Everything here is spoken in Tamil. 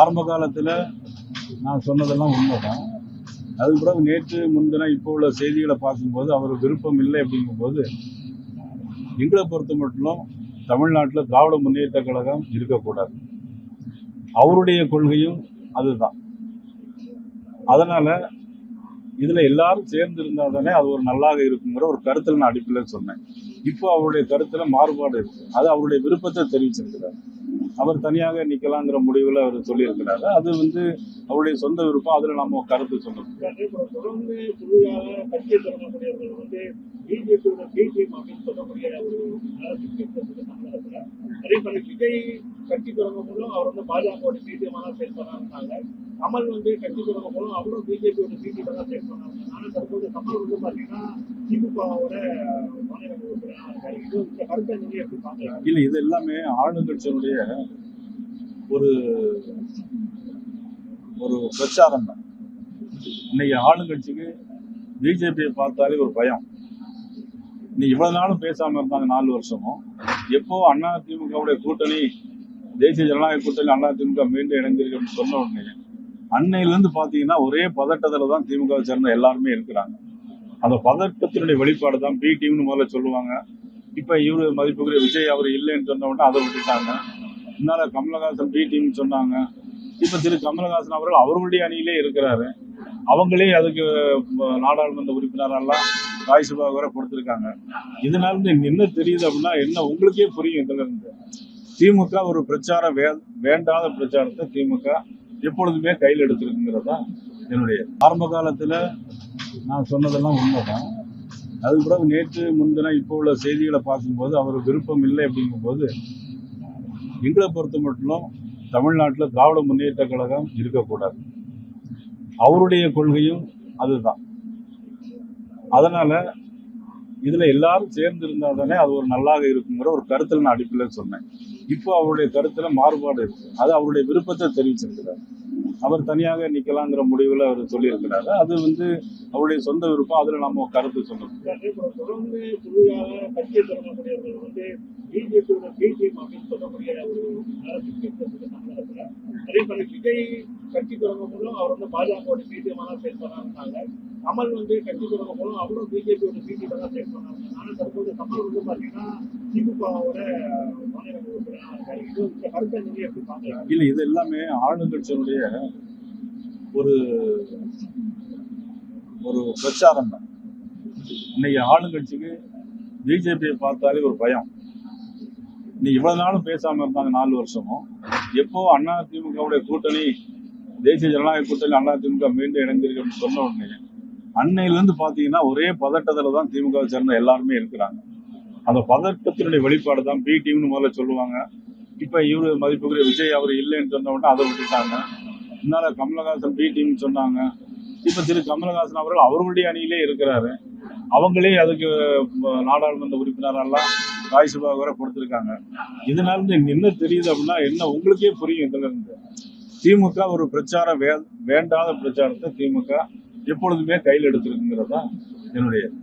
ஆரம்ப காலத்தில் நான் சொன்னதெல்லாம் உண்மைதான். அதுக்கு பிறகு நேற்று முன்தினம் இப்போ உள்ள செய்திகளை பார்க்கும்போது அவர் விருப்பம் இல்லை அப்படிங்கும்போது எங்களை பொறுத்த மட்டும் தமிழ்நாட்டில் திராவிட முன்னேற்ற கழகம் இருக்கக்கூடாது. அவருடைய கொள்கையும் அதுதான். அதனால இதுல எல்லாரும் சேர்ந்து இருந்தால் தானே அது ஒரு நல்லாக இருக்குங்கிற ஒரு கருத்துல நான் அடிப்பில் சொன்னேன். இப்போ அவருடைய கருத்துல மாறுபாடு இருக்குது அது அவருடைய விருப்பத்தை தெரிவிச்சிருக்கிறார். அவர் தனியாக நிற்கலாங்கிற முடிவில் அவர் சொல்லியிருக்கிறாரு. அது வந்து அவருடைய சொந்த விருப்பம். அதில் நம்ம கருத்து சொல்லணும் இப்போ தொடர்ந்து புதிதாக கட்சி தொடங்கக்கூடியவர்கள் வந்து பிஜேபியோட பிஜேபி அப்படின்னு சொல்லக்கூடிய ஒரு நிலத்துக்கு விஜய் கட்சி தொடங்கும் போதும் அவர் வந்து பாஜகவோட பிஜேபி தான் சேர்த்து பண்ணாங்க கமல் வந்து கட்சி தொடங்கும் போதும் அவரும் பிஜேபியோட பிஜேபி தான் சேர்த்து பண்ணாங்க ஆனால் தற்போது கமல் வந்து பார்த்தீங்கன்னா திமுகவோட மாநில உறுப்பினராக இது இந்த கருத்தை எப்படி இல்ல இது எல்லாமே ஆளுங்கட்சியினுடைய ஒரு ஒரு பிரச்சாரம் தான். இன்னைக்கு ஆளுங்கட்சிக்கு பிஜேபியை பார்த்தாலே ஒரு பயம். இன்னைக்கு இவ்வளவு நாளும் பேசாம இருந்தாங்க நாலு வருஷமும். எப்போ அண்ணா திமுகவுடைய கூட்டணி தேசிய ஜனநாயக கூட்டணி அண்ணா திமுக மீண்டும் இணைந்திருக்கு சொன்ன உடனே அன்னையில இருந்து பாத்தீங்கன்னா ஒரே பதட்டத்துல தான் திமுக சேர்ந்த எல்லாருமே இருக்கிறாங்க. அந்த பதட்டத்தினுடைய வெளிப்பாடு தான் பி டீம்னு முதல்ல சொல்லுவாங்க. இப்ப இவரு மதிப்புக்குரிய விஜய் அவர் இல்லைன்னு சொன்ன உடனே அதை விட்டுட்டாங்க. முன்னால் கமலஹாசன் பி டீம்னு சொன்னாங்க. இப்ப திரு கமலஹாசன் அவர்கள் அவர்களுடைய அணியிலே இருக்கிறாரு. அவங்களே அதுக்கு நாடாளுமன்ற உறுப்பினரெல்லாம் ராஜ்யசபா வரை கொடுத்துருக்காங்க. இதனால இருந்து என்ன தெரியுது அப்படின்னா என்ன உங்களுக்கே புரியும் இதுல இருந்து. திமுக ஒரு பிரச்சாரம் வே வேண்டாத பிரச்சாரத்தை திமுக எப்பொழுதுமே கையில் எடுத்திருக்குங்கிறது தான் என்னுடைய ஆரம்ப காலத்தில் நான் சொன்னதெல்லாம் உண்மைதான். அதுக்கு பிறகு நேற்று முன்தினம் இப்போ உள்ள செய்திகளை பார்க்கும்போது அவர் விருப்பம் இல்லை அப்படிங்கும்போது எங்களை பொறுத்த மட்டும் தமிழ்நாட்டில் திராவிட முன்னேற்ற கழகம் இருக்கக்கூடாது. அவருடைய கொள்கையும் அதுதான். அதனால இதுல எல்லாரும் சேர்ந்து இருந்தா தானே அது ஒரு நல்லாக இருக்குங்கிற ஒரு கருத்துல நான் அடிப்பில் சொன்னேன். இப்போ அவருடைய கருத்துல மாறுபாடு இருக்கு. அது அவருடைய விருப்பத்தை தெரிவிச்சிருக்கிறார். அவர் தனியாக நிக்கலாங்கிற முடிவில் அவர் சொல்லியிருக்கிறாரு. அது வந்து அவருடைய சொந்த விருப்பம். அதுல நம்ம கருத்து சொல்லணும். தொடர்ந்து பிஜேபியோட பிஜேபி அப்படின்னு சொல்லக்கூடிய அதே மாதிரி விஜய் கட்சி தொடங்கும் போதும் அவர் வந்து பாஜகவோட பிஜேபி தான் சேர்த்து பண்ணாங்க கமல் வந்து கட்சி தொடங்கும் போதும் அவரும் பிஜேபியோட பிஜேபி தான் சேர்த்து பண்ணாங்க ஆனால் தற்போது கமல் வந்து பார்த்தீங்கன்னா திமுகவோட மாநில உறுப்பினராக இது இந்த கருத்தை எப்படி இது எல்லாமே ஆளுங்கட்சியினுடைய ஒரு ஒரு பிரச்சாரம் தான். இன்னைக்கு ஆளுங்கட்சிக்கு பிஜேபியை பார்த்தாலே ஒரு பயம். இன்னைக்கு இவ்வளவு நாளும் பேசாம இருந்தாங்க நாலு வருஷமும். எப்போ அண்ணா திமுகவுடைய கூட்டணி தேசிய ஜனநாயக கூட்டணி அண்ணா திமுக மீண்டும் இணைந்திருக்கு சொன்ன உடனே அன்னையிலேருந்து பார்த்தீங்கன்னா ஒரே பதட்டத்தில் தான் திமுகவை சேர்ந்த எல்லாருமே இருக்கிறாங்க. அந்த பதட்டத்தினுடைய வெளிப்பாடு தான் பி டீம்னு முதல்ல சொல்லுவாங்க. இப்போ இவரு மதிப்புக்குரிய விஜய் அவர் இல்லைன்னு சொன்ன உடனே அதை விட்டுட்டாங்க. முன்னால கமலஹாசன் பி டீம்னு சொன்னாங்க. இப்போ திரு கமலஹாசன் அவர்கள் அவர்களுடைய அணியிலே இருக்கிறாரு. அவங்களே அதுக்கு நாடாளுமன்ற உறுப்பினரெல்லாம் ராஜ்யசபா வரை கொடுத்துருக்காங்க. இதனால இருந்து என்ன தெரியுது அப்படின்னா என்ன உங்களுக்கே புரியும் இதுல இருந்து. திமுக ஒரு பிரச்சாரம் வே வேண்டாத பிரச்சாரத்தை திமுக எப்பொழுதுமே கையில் எடுத்திருக்குங்கிறது தான் என்னுடைய